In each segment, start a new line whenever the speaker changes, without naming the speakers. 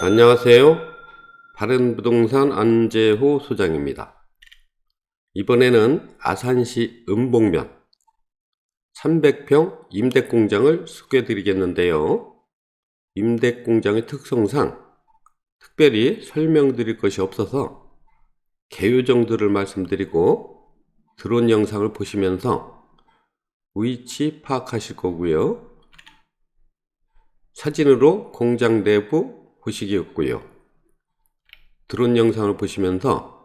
안녕하세요. 바른부동산 안재호 소장입니다. 이번에는 아산시 음봉면 300평 임대공장을 소개해 드리겠는데요. 임대공장의 특성상 특별히 설명드릴 것이 없어서 개요 정도를 말씀드리고 드론 영상을 보시면서 위치 파악하실 거고요. 사진으로 공장 내부 보시기였고요. 드론 영상을 보시면서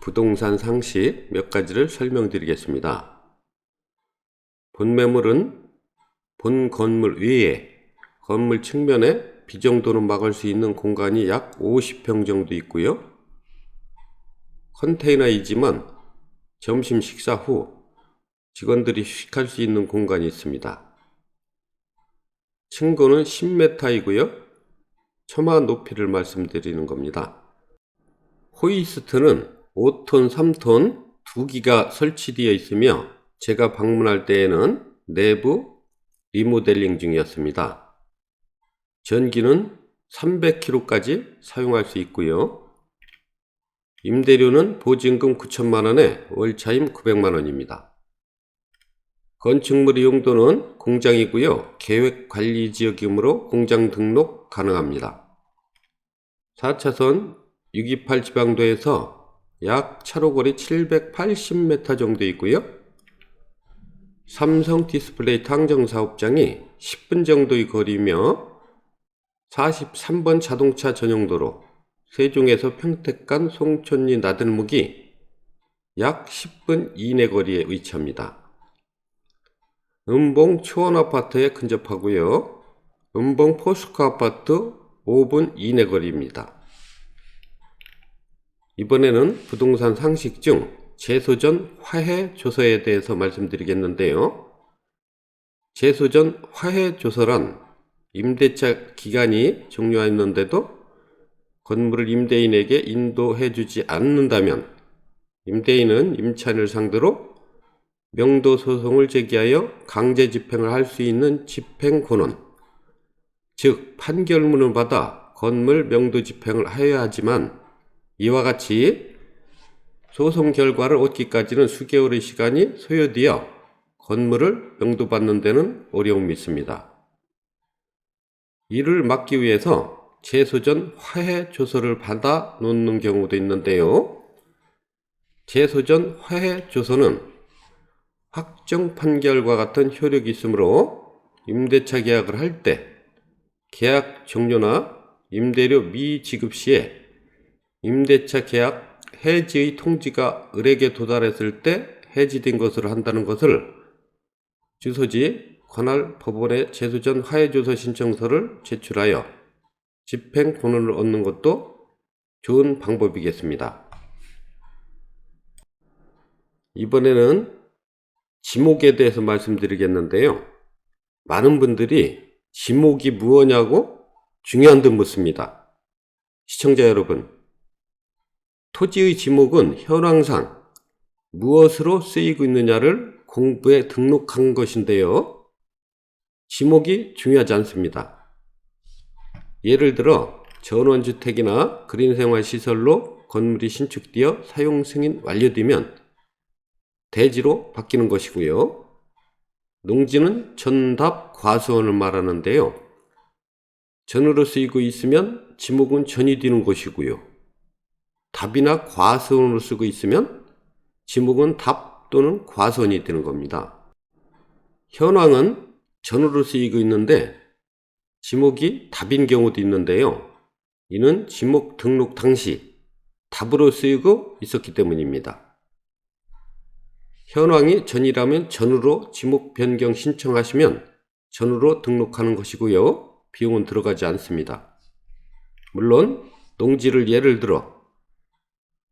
부동산 상식 몇 가지를 설명드리겠습니다. 본 매물은 본 건물 위에 건물 측면에 비 정도는 막을 수 있는 공간이 약 50평 정도 있고요. 컨테이너이지만 점심 식사 후 직원들이 휴식할 수 있는 공간이 있습니다. 층고는 10m이고요. 처마 높이를 말씀드리는 겁니다. 호이스트는 5톤, 3톤 두 기가 설치되어 있으며 제가 방문할 때에는 내부 리모델링 중이었습니다. 전기는 300kW까지 사용할 수 있고요. 임대료는 보증금 9천만 원에 월차임 900만 원입니다. 건축물의 용도는 공장이고요. 계획관리지역이므로 공장 등록 가능합니다. 4차선 628 지방도에서 약 차로거리 780m 정도 있고요. 삼성 디스플레이 탕정 사업장이 10분 정도의 거리며 43번 자동차 전용도로 세종에서 평택간 송촌리 나들목이 약 10분 이내 거리에 위치합니다. 음봉 초원 아파트에 근접하고요. 음봉 포스코 아파트 5분 이내 거리입니다. 이번에는 부동산 상식 중 재소전 화해 조서에 대해서 말씀드리겠는데요. 재소전 화해 조서란 임대차 기간이 종료했는데도 건물을 임대인에게 인도해 주지 않는다면 임대인은 임차인을 상대로 명도 소송을 제기하여 강제 집행을 할 수 있는 집행 권원, 즉 판결문을 받아 건물 명도 집행을 하여야 하지만 이와 같이 소송 결과를 얻기까지는 수개월의 시간이 소요되어 건물을 명도받는 데는 어려움이 있습니다. 이를 막기 위해서 재소전 화해 조서를 받아 놓는 경우도 있는데요. 재소전 화해 조서는 확정 판결과 같은 효력이 있으므로 임대차 계약을 할 때 계약 종료나 임대료 미지급 시에 임대차 계약 해지의 통지가 을에게 도달했을 때 해지된 것으로 한다는 것을 주소지 관할 법원에 재수 전 화해조서 신청서를 제출하여 집행 권한을 얻는 것도 좋은 방법이겠습니다. 이번에는 지목에 대해서 말씀드리겠는데요. 많은 분들이 지목이 무엇냐고 중요한 듯 묻습니다. 시청자 여러분, 토지의 지목은 현황상 무엇으로 쓰이고 있느냐를 공부에 등록한 것인데요. 지목이 중요하지 않습니다. 예를 들어 전원주택이나 그린생활시설로 건물이 신축되어 사용 승인 완료되면 대지로 바뀌는 것이고요. 농지는 전답 과수원을 말하는데요. 전으로 쓰이고 있으면 지목은 전이 되는 것이고요. 답이나 과수원으로 쓰고 있으면 지목은 답 또는 과수원이 되는 겁니다. 현황은 전으로 쓰이고 있는데 지목이 답인 경우도 있는데요. 이는 지목 등록 당시 답으로 쓰이고 있었기 때문입니다. 현황이 전이라면 전으로 지목 변경 신청하시면 전으로 등록하는 것이고요. 비용은 들어가지 않습니다. 물론 농지를 예를 들어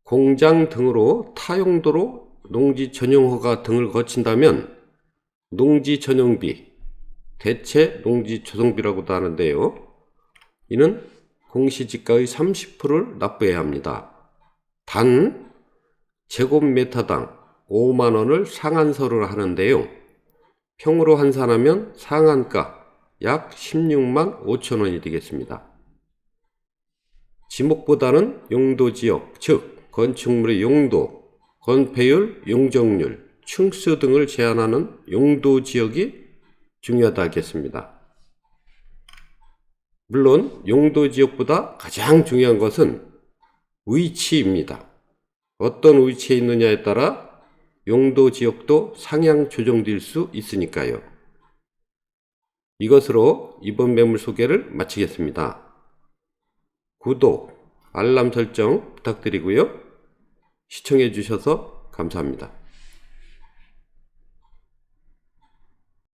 공장 등으로 타용도로 농지 전용 허가 등을 거친다면 농지 전용비, 대체 농지 조성비라고도 하는데요. 이는 공시지가의 30%를 납부해야 합니다. 단 제곱미터당 5만 원을 상한서를 하는데요. 평으로 환산하면 상한가 약 16만 5천 원이 되겠습니다. 지목보다는 용도 지역, 즉 건축물의 용도, 건폐율, 용적률, 층수 등을 제한하는 용도 지역이 중요하다 하겠습니다. 물론 용도 지역보다 가장 중요한 것은 위치입니다. 어떤 위치에 있느냐에 따라 용도 지역도 상향 조정될 수 있으니까요. 이것으로 이번 매물 소개를 마치겠습니다. 구독, 알람 설정 부탁드리고요. 시청해 주셔서 감사합니다.